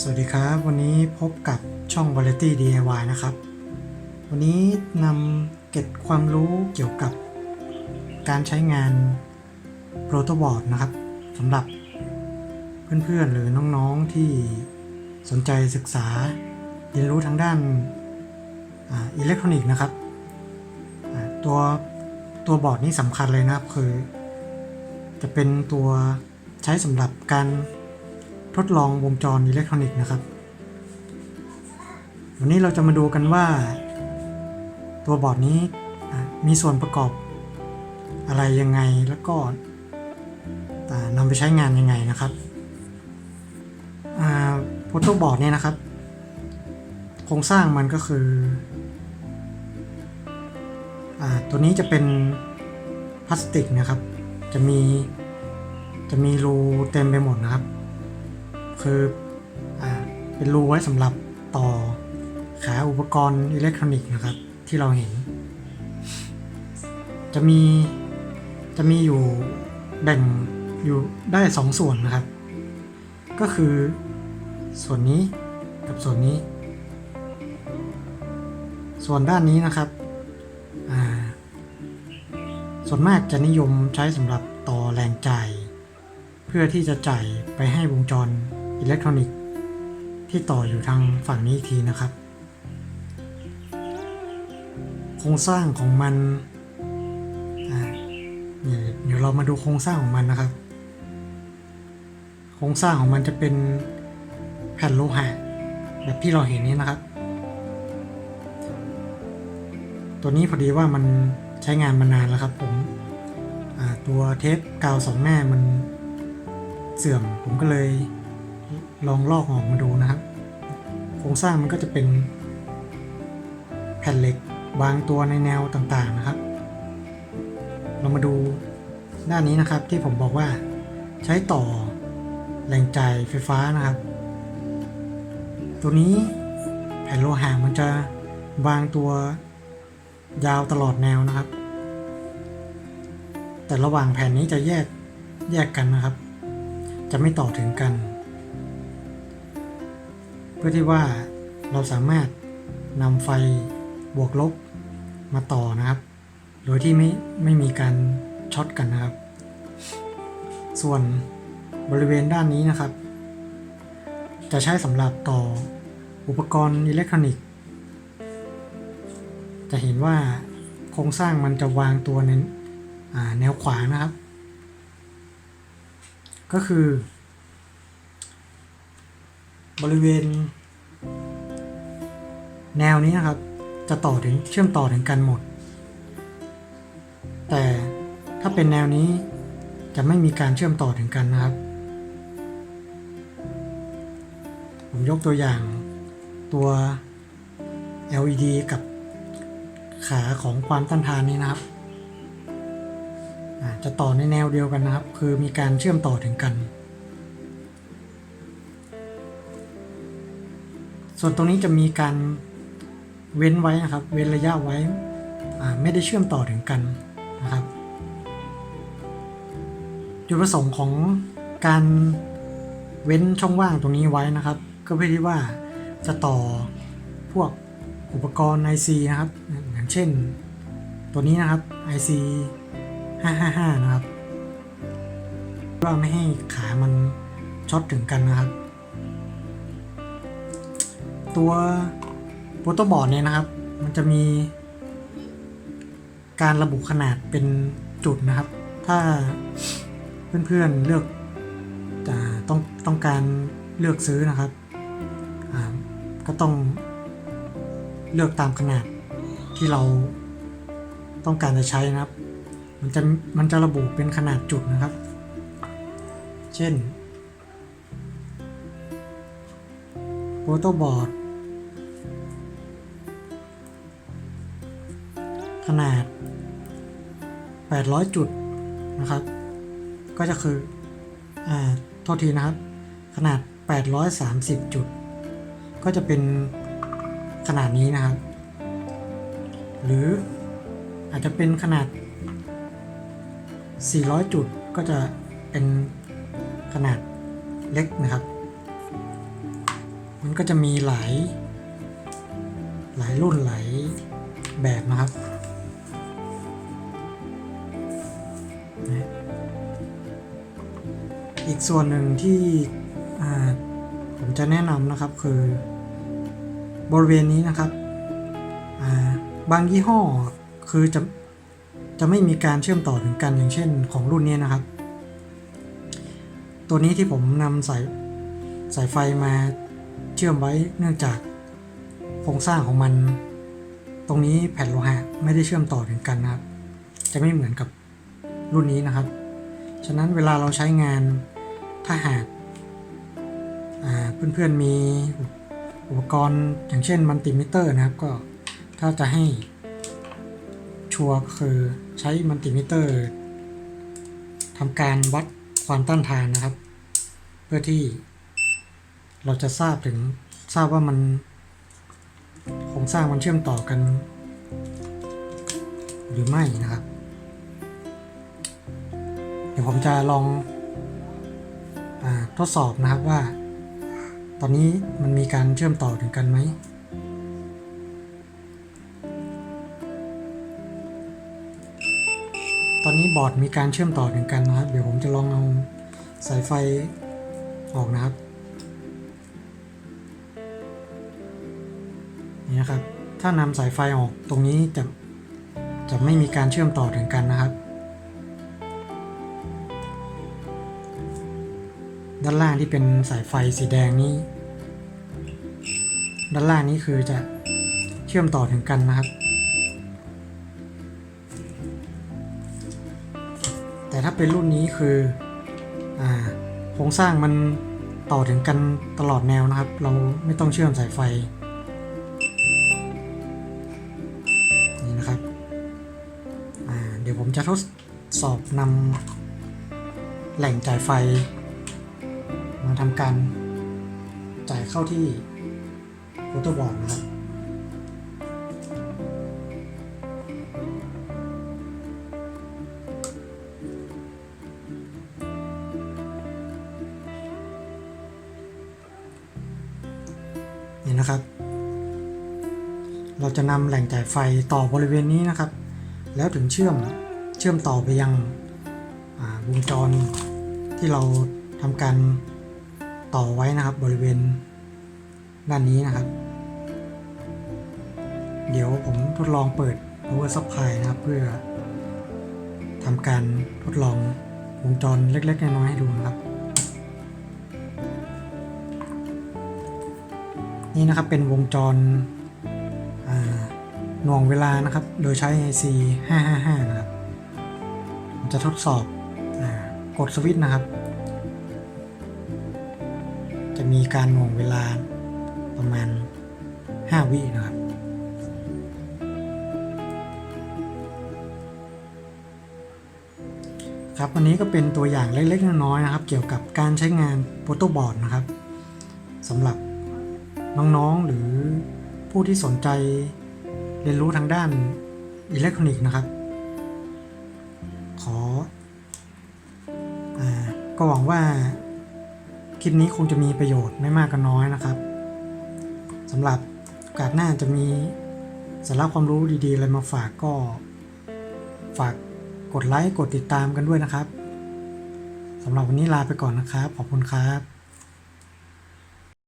สวัสดีครับ วันนี้พบกับช่อง Variety DIY นะครับ วันนี้นำเก็บความรู้เกี่ยวกับการใช้งาน Protoboard นะครับสำหรับเพื่อนๆหรือน้องๆที่สนใจศึกษาเรียนรู้ทางด้านอิเล็กทรอนิกส์นะครับตัวตัวบอร์ดนี้สำคัญเลยนะครับคือ จะเป็นตัวใช้สำหรับการ ทดลองวงจรอิเล็กทรอนิกส์นะครับ วันนี้เราจะมาดูกันว่า ตัวบอร์ดนี้มีส่วนประกอบอะไรยังไงแล้วก็นำไปใช้งานยังไงนะครับโฟโต้บอร์ดเนี่ยนะครับ โครงสร้างมันก็คืออตัวนี้จะเป็นพลาสติกนะครับ จะมีจะมีรูเต็มไปหมดนะครับ คืออาเป็นรูไว้สำหรับต่อขาอุปกรณ์อิเล็กทรอนิกส์นะครับ ที่เราเห็น จะมีจะมีอยู่แบ่งอยู่ได้สองส่วนนะครับ ก็คือส่วนนี้กับส่วนนี้ ส่วนด้านนี้นะครับ ส่วนมากจะนิยมใช้สำหรับต่อแรงจ่าย เพื่อที่จะจ่ายไปให้วงจร อิเล็กทรอนิกส์ที่ต่ออยู่ทางฝั่งนี้อีกทีนะครับ โครงสร้างของมันเดี๋ยวเรามาดูโครงสร้างของมันนะครับ โครงสร้างของมันจะเป็นแผ่นโลหะแบบที่เราเห็นนี้นะครับ ตัวนี้พอดีว่ามันใช้งานมานานแล้วครับผมตัวเทปกาวสองหน้ามันเสื่อมผมก็เลย ลองลอกออกมาดูนะครับ โครงสร้างมันก็จะเป็นแผ่นเหล็กวางตัวในแนวต่างๆนะครับ เรามาดูด้านนี้นะครับที่ผมบอกว่าใช้ต่อแรงจ่ายไฟฟ้านะครับ ตัวนี้แผ่นโลหะมันจะวางตัวยาวตลอดแนวนะครับ แต่ระหว่างแผ่นนี้จะแยกแยกกันนะครับ จะไม่ต่อถึงกัน พื่อที่ว่าเราสามารถนำไฟบวกลบมาต่อนะครับ โดยที่ไม่ไม่มีการช็อตกันนะครับ ส่วนบริเวณด้านนี้นะครับ จะใช้สำหรับต่ออุปกรณ์อิเล็กทรอนิกส์ จะเห็นว่าโครงสร้างมันจะวางตัวในแนวขวางนะครับ ก็คือ บริเวณ แนวนี้นะครับ จะต่อถึงเชื่อมต่อถึงกันหมด แต่ถ้าเป็นแนวนี้จะไม่มีการเชื่อมต่อถึงกันนะครับ ผมยกตัวอย่างตัว LED กับขาของความต้านทานนี้นะครับ จะต่อในแนวเดียวกันนะครับ คือมีการเชื่อมต่อถึงกัน ส่วนตรงนี้จะมีการเว้นไว้นะครับ เว้นระยะไว้ ไม่ได้เชื่อมต่อถึงกันนะครับจุดประสงค์ของการเว้นช่องว่างตรงนี้ไว้นะครับ ก็เพื่อที่ว่าจะต่อพวกอุปกรณ์ IC นะครับ อย่างเช่นตัวนี้นะครับ IC 555 นะครับว่าไม่ให้ขามันช็อตถึงกันนะครับ ตัวโปรโตบอร์ดเนี่ยนะครับ มันจะมีการระบุขนาดเป็นจุดนะครับ ถ้าเพื่อนๆเลือกอาต้องต้องการเลือกซื้อนะครับ ก็ต้องเลือกตามขนาดที่เราต้องการจะใช้นะครับ มันจะมันจะระบุเป็นขนาดจุดนะครับ เช่นโฟโต้บอร์ด ขนาด 800 จุดนะครับ ก็จะคืออ่าโทษทีนะครับ ขนาด 830 จุด ก็จะเป็นขนาดนี้นะครับ หรืออาจจะเป็นขนาด 400 จุดก็จะเป็นขนาดเล็กนะครับ มันก็จะมีหลาย หลายรุ่นหลายแบบนะครับ อีกส่วนหนึ่งที่ผมจะแนะนำนะครับคือบริเวณนี้นะครับาบางยี่ห้อคือจะจะไม่มีการเชื่อมต่อถึงกันอย่างเช่นของรุ่นนี้นะครับ ตัวนี้ที่ผมนำสายสายไฟมาเชื่อมไว้เนื่องจากโครงสร้างของมัน ตรงนี้แผ่นโลหะไม่ได้เชื่อมต่อถึงกันนะครับ จะไม่เหมือนกับรุ่นนี้นะครับ ฉะนั้นเวลาเราใช้งาน ถ้าหากาเพื่อนๆมีอุปกรณ์อย่างเช่นมัลติมิเตอร์นะครับ ก็ถ้าจะให้ชัวร์คือใช้มัลติมิเตอร์ทำการวัดความต้านทานนะครับ เพื่อที่เราจะทราบถึงทราบว่ามันโครงสร้างมันเชื่อมต่อกัน หรือไม่นะครับ เดี๋ยวผมจะลอง ทดสอบนะครับว่า ตอนนี้มันมีการเชื่อมต่อถึงกันไหมตอนนี้บอร์ดมีการเชื่อมต่อถึงกันนะครับ เดี๋ยวผมจะลองเอาสายไฟออกนะครับ นี่นะครับ ถ้านำสายไฟออกตรงนี้จะจะไม่มีการเชื่อมต่อถึงกันนะครับ ด้านล่างที่เป็นสายไฟสีแดงนี้ ด้านล่างนี้คือจะเชื่อมต่อถึงกันนะครับ แต่ถ้าเป็นรุ่นนี้คืออ่าโครงสร้างมันต่อถึงกันตลอดแนวนะครับ เราไม่ต้องเชื่อมสายไฟนี่นะครับเดี๋ยวผมจะทดสอบนำแหล่งจ่ายไฟ มาทำการจ่ายเข้าที่โฟโต้บอร์ดนะครับนี่นะครับ เราจะนำแหล่งจ่ายไฟต่อบริเวณนี้นะครับ แล้วถึงเชื่อมเชื่อมต่อไปยังวงจรที่เราทำการ ต่อไว้นะครับบริเวณด้านนี้นะครับ เดี๋ยวผมทดลองเปิด power supply นะครับ เพื่อทำการทดลองวงจรเล็ก ๆ น้อยๆให้ดูนะครับ นี่นะครับเป็นวงจรหน่วงเวลานะครับ โดยใช้ IC 555 นะครับ จะทดสอบอกดสวิตช์นะครับ จะมีการหน่วงเวลาประมาณ 5 วินะครับครับวันนี้ก็เป็นตัวอย่างเล็กๆน้อยๆนะครับ เกี่ยวกับการใช้งานโฟโตบอร์ดนะครับสำหรับน้องๆหรือผู้ที่สนใจเรียนรู้ทางด้านอิเล็กทรอนิกส์นะครับ ขออก็หวังว่า ลิปนี้คงจะมีประโยชน์ไม่มากก็น้อยนะครับสำหรับโอกาสหน้าจะมีสาระความรู้ดีๆอะไรมาฝากก็ ฝากกดไลค์กดติดตามกันด้วยนะครับสำหรับวันนี้ลาไปก่อนนะครับ ขอบคุณครับ